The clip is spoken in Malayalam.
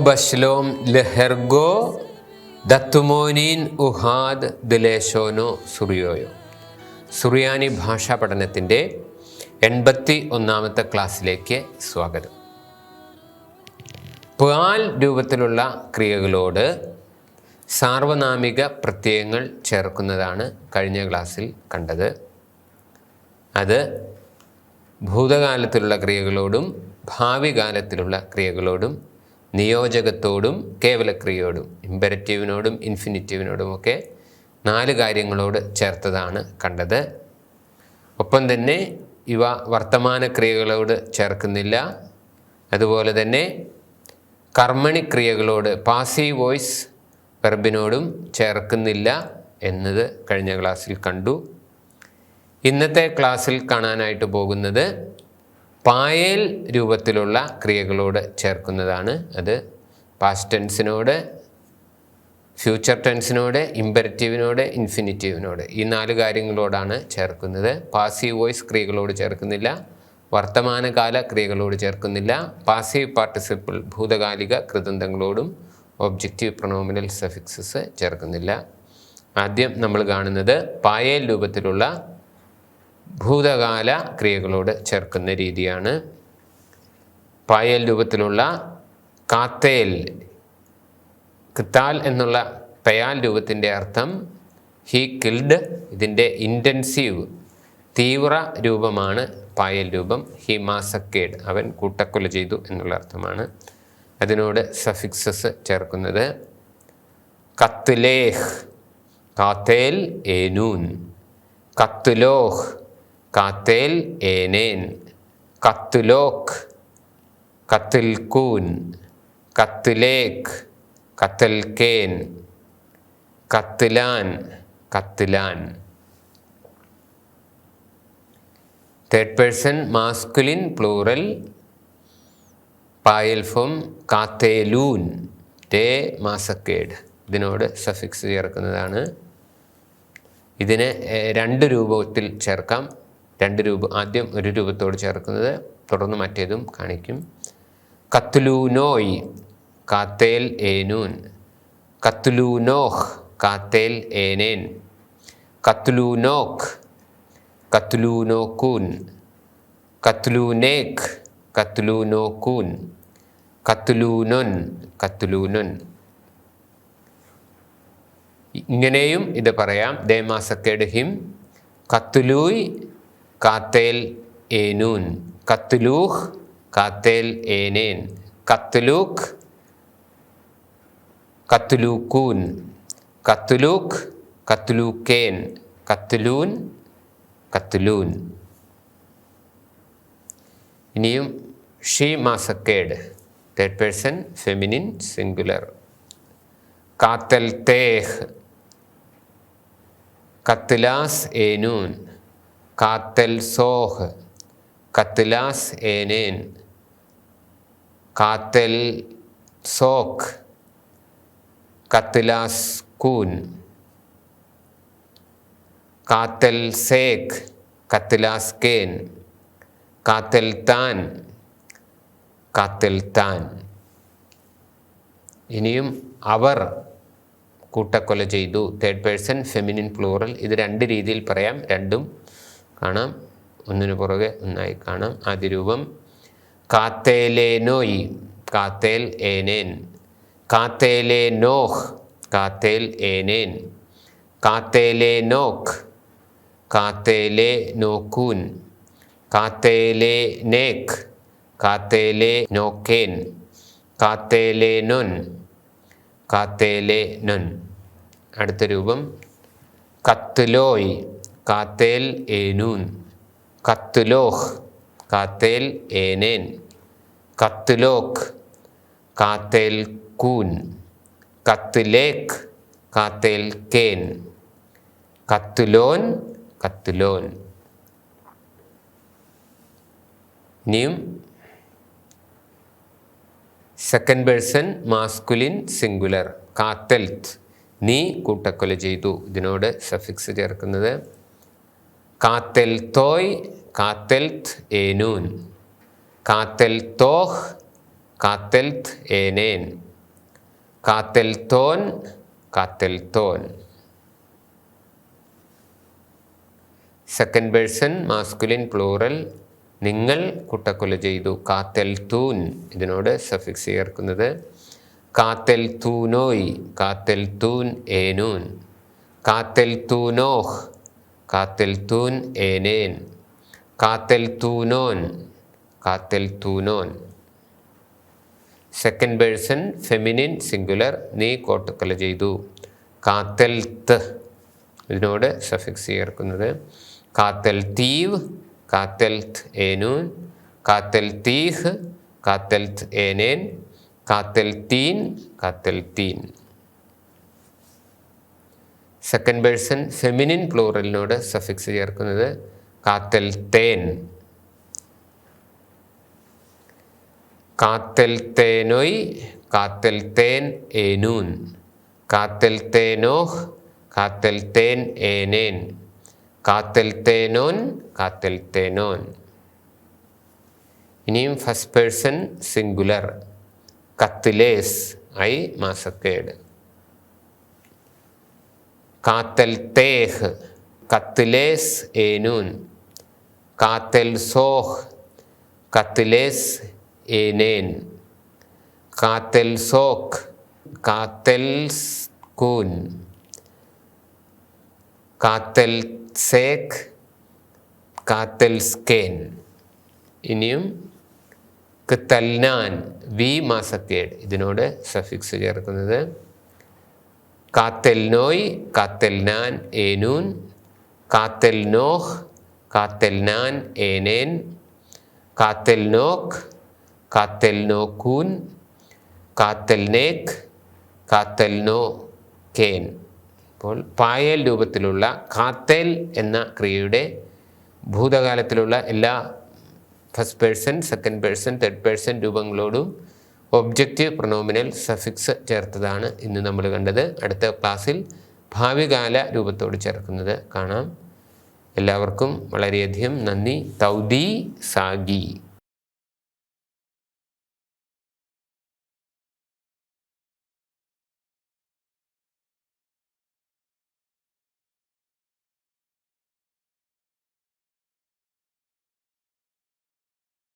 ബഷ്ലോം ലെഹെർഗോ ദത്തുമോനീൻ ഉഹാദ് ദിലേശോനോ സുറിയോയോ. സുറിയാനി ഭാഷാ പഠനത്തിന്റെ എൺപത്തി ഒന്നാമത്തെ ക്ലാസ്സിലേക്ക് സ്വാഗതം. പാൽ രൂപത്തിലുള്ള ക്രിയകളോട് സാർവനാമിക പ്രത്യയങ്ങൾ ചേർക്കുന്നതാണ് കഴിഞ്ഞ ക്ലാസ്സിൽ കണ്ടത്. അത് ഭൂതകാലത്തിലുള്ള ക്രിയകളോടും ഭാവി കാലത്തിലുള്ള ക്രിയകളോടും നിയോജകത്തോടും കേവലക്രിയയോടും ഇമ്പരറ്റീവിനോടും ഇൻഫിനിറ്റീവിനോടുമൊക്കെ നാല് കാര്യങ്ങളോട് ചേർത്തതാണ് കണ്ടത്. ഒപ്പം തന്നെ ഇവ വർത്തമാന ക്രിയകളോട് ചേർക്കുന്നില്ല. അതുപോലെ തന്നെ കർമ്മണി ക്രിയകളോട് പാസീവ് വോയിസ് വെർബിനോടും ചേർക്കുന്നില്ല എന്നത് കഴിഞ്ഞ ക്ലാസ്സിൽ കണ്ടു. ഇന്നത്തെ ക്ലാസ്സിൽ കാണാനായിട്ട് പോകുന്നത് പായേൽ രൂപത്തിലുള്ള ക്രിയകളോട് ചേർക്കുന്നതാണ് അത്. പാസ്റ്റ് ടെൻസിനോട് ഫ്യൂച്ചർ ടെൻസിനോട് ഇമ്പരറ്റീവിനോട് ഇൻഫിനിറ്റീവിനോട് ഈ നാല് കാര്യങ്ങളോടാണ് ചേർക്കുന്നത്. പാസീവ് വോയിസ് ക്രിയകളോട് ചേർക്കുന്നില്ല. വർത്തമാനകാല ക്രിയകളോട് ചേർക്കുന്നില്ല. പാസീവ് പാർട്ടിസിപ്പിൾ ഭൂതകാലിക കൃതന്തങ്ങളോടും ഒബ്ജക്റ്റീവ് പ്രൊണോമിനൽ സഫിക്സസ് ചേർക്കുന്നില്ല. ആദ്യം നമ്മൾ കാണുന്നത് പായേൽ രൂപത്തിലുള്ള ഭൂതകാല ക്രിയകളോട് ചേർക്കുന്ന രീതിയാണ്. പായൽ രൂപത്തിലുള്ള കാത്തേൽ കിത്താൽ എന്നുള്ള പയാൽ രൂപത്തിന്റെ അർത്ഥം ഹീ കിൽഡ് ഇതിന്റെ ഇന്റൻസീവ് തീവ്ര രൂപമാണ് പായൽ രൂപം. ഹി മാസക്കേഡ് അവൻ കൂട്ടക്കൊല ചെയ്തു എന്നുള്ള അർത്ഥമാണ്. അതിനോട് സഫിക്സസ് ചേർക്കുന്നത് കത്തുലേഹ് കാത്തേൽ ഏനൂൻ കത്തുലോഹ് കാത്തേൽ ഏനേൻ കത്തുലോക്ക് കത്തിൽക്കൂൻ കത്തിലേക്ക് കത്തൽക്കേൻ കത്തിലാൻ കത്തിലാൻ. തേർഡ് പേഴ്സൺ മാസ്കുലിൻ പ്ലൂറൽ പായൽ ഫോം കാത്തേലൂൻ തേ മാസക്കേഡ് ഇതിനോട് സഫിക്സ് ചേർക്കുന്നതാണ്. ഇതിനെ രണ്ട് രൂപത്തിൽ ചേർക്കാം. രണ്ട് രൂപ ആദ്യം ഒരു രൂപത്തോട് ചേർക്കുന്നത് തുടർന്ന് മറ്റേതും കാണിക്കും. കത്തുലൂനോയ് കാത്തേൽ ഏനൂൻ. കത്തുലൂനോഹ് കാത്തേൽ ഏനേൻ. കത്തുലൂനോക്ക് കത്തുലൂനോക്കൂൻ കത്തുലൂനേക്ക് കത്തുലൂനോക്കൂൻ കത്തുലൂനൊൻ കത്തുലൂനൊൻ ഇങ്ങനെയും ഇത് പറയാം. ദേമാസക്കേട് ഹിം. കത്തുലൂയ് കാത്തേൽ ഏനൂൻ കത്തുലൂഹ് കാത്തേൽ ഏനേൻ കത്തുലൂക്ക് കത്തുലൂക്കൂൻ കത്തുലൂക്ക് കത്തുലൂക്കേൻ കത്തുലൂൻ കത്തുലൂൻ ഇനിയും she massacred third person feminine singular കാത്തൽ തേഹ് കത്തിലാസ് ഏനൂൻ. കാത്തൽ സോഹ് കത്തിലാസ് ഏനേൻ കാത്തൽ സോക്ക് കത്തിലാസ് കൂൻ കാത്തൽ സേക്ക് കത്തിലാസ് കേൻ കാത്തൽ താൻ കാത്തൽ താൻ. ഇനിയും അവർ കൂട്ടക്കൊല ചെയ്തു. തേർഡ് പേഴ്സൺ ഫെമിനിൻ പ്ലൂറൽ ഇത് രണ്ട് രീതിയിൽ പറയാം. രണ്ടും കാണാം. ഒന്നിനു പുറകെ ഒന്നായി കാണാം. ആദ്യരൂപം കാത്തേലേനോയി കാത്തേൽ ഏനേൻ. കാത്തേലേ നോഹ് കാത്തേൽ ഏനേൻ. കാത്തേലേ നോക്ക് കാത്തേലേ നോക്കൂൻ. കാത്തേലേ നേക്ക് കാത്തേലേ നോക്കേൻ. കാത്തേലേ നൊൻ കാത്തേലേ നൊൻ. അടുത്ത രൂപം കത്തുലോയ് കാത്തേൽ ഏനൂൻ. കത്തുലോഹ് കാത്തേൽ ഏനേൻ. കത്തുലോക്ക് കാത്തേൽ കൂൻ. കത്തുലേക്ക് കാത്തേൽ കേൻ. കത്തുലോൻ കത്തുലോൻ. ഇനിയും സെക്കൻഡ് പേഴ്സൺ മാസ്കുലിൻ സിംഗുലർ കാത്തൽത്ത്. നീ കൂട്ടക്കൊല ചെയ്തു. ഇതിനോട് സഫിക്സ് ചേർക്കുന്നത് കാത്തൽ തോയ് കാത്തൽത്ത് ഏനൂൻ കാത്തൽ തോഹ് കാത്തൽത്ത് ഏനേൻ കാത്തെൽത്തോൻ കാത്തെൽത്തോൻ സെക്കൻഡ് പേഴ്സൺ മാസ്കുലിൻ പ്ലൂറൽ നിങ്ങൾ കുട്ടക്കൊല ചെയ്തു. കാത്തൽ തൂൻ ഇതിനോട് സഫിക്സ് ചേർക്കുന്നത്. കാത്തൽ തൂനോയ് കാത്തൽ തൂൻ ഏനൂൻ കാത്തൽ കാത്തൽ തൂൻ ഏനേൻ. കാത്തൽ തൂനോൻ കാത്തൽ തൂനോൻ സെക്കൻഡ് പേഴ്സൺ ഫെമിനിൻ സിംഗുലർ നീ കോട്ടക്കല ചെയ്തു. കാത്തൽ ത് ഇതിനോട് സഫിക്സ് ചേർക്കുന്നത്. കാത്തൽ തീവ് കാത്തൽത്ത് ഏനൂൻ. കാത്തൽ തീഹ് കാത്തൽത്ത് ഏനേൻ. കാത്തൽ തീൻ കാത്തൽ തീൻ സെക്കൻഡ് പേഴ്സൺ ഫെമിനിൻ പ്ലൂറലിനോട് സഫിക്സ് ചേർക്കുന്നത് കാത്തൽ തേൻ. കാത്തൽ തേനൊയ് കാത്തൽ തേൻ ഏനൂൻ. കാത്തൽ തേനോഹ് കാത്തൽ തേൻ ഏനേൻ. കാത്തൽ തേനോൻ കാത്തൽ തേനോൻ. ഇനിയും ഫസ്റ്റ് പേഴ്സൺ സിംഗുലർ കത്തിലേസ് ഐ മാസക്കേട്. കാത്തൽ തേഹ് കത്തിലേസ് ഏനൂൻ. കാത്തൽ സോഹ് കത്തിലേസ് ഏനേൻ. കാത്തൽ സോക്ക് കാത്തൽ കൂൻ. കാത്തൽ സേക്ക് കാത്തൽ സ്കേൻ. ഇനിയും കത്തൽനാൻ വി മാസക്കേട്. ഇതിനോട് സഫിക്സ് ചേർക്കുന്നത് കാത്തൽ നോയ് കാത്തൽ നാൻ ഏനൂൻ കാത്തൽ നോഹ് കാത്തൽ നാൻ ഏനേൻ കാത്തൽ നോക്ക് കാത്തൽ നോക്കൂൻ കാത്തൽ നേക്ക് കാത്തൽ നോ കേൻ അപ്പോൾ പായൽ രൂപത്തിലുള്ള കാത്തേൽ എന്ന ക്രിയയുടെ ഭൂതകാലത്തിലുള്ള എല്ലാ first person second person third person രൂപങ്ങളോടും objective pronominal suffix ചേർത്തതാണ് ഇന്ന് നമ്മൾ കണ്ടത്. അടുത്ത ക്ലാസ്സിൽ ഭാവികാല രൂപത്തോട് ചേർക്കുന്നത് കാണാം. എല്ലാവർക്കും വളരെയധികം നന്ദി. തൗദി സാഗി.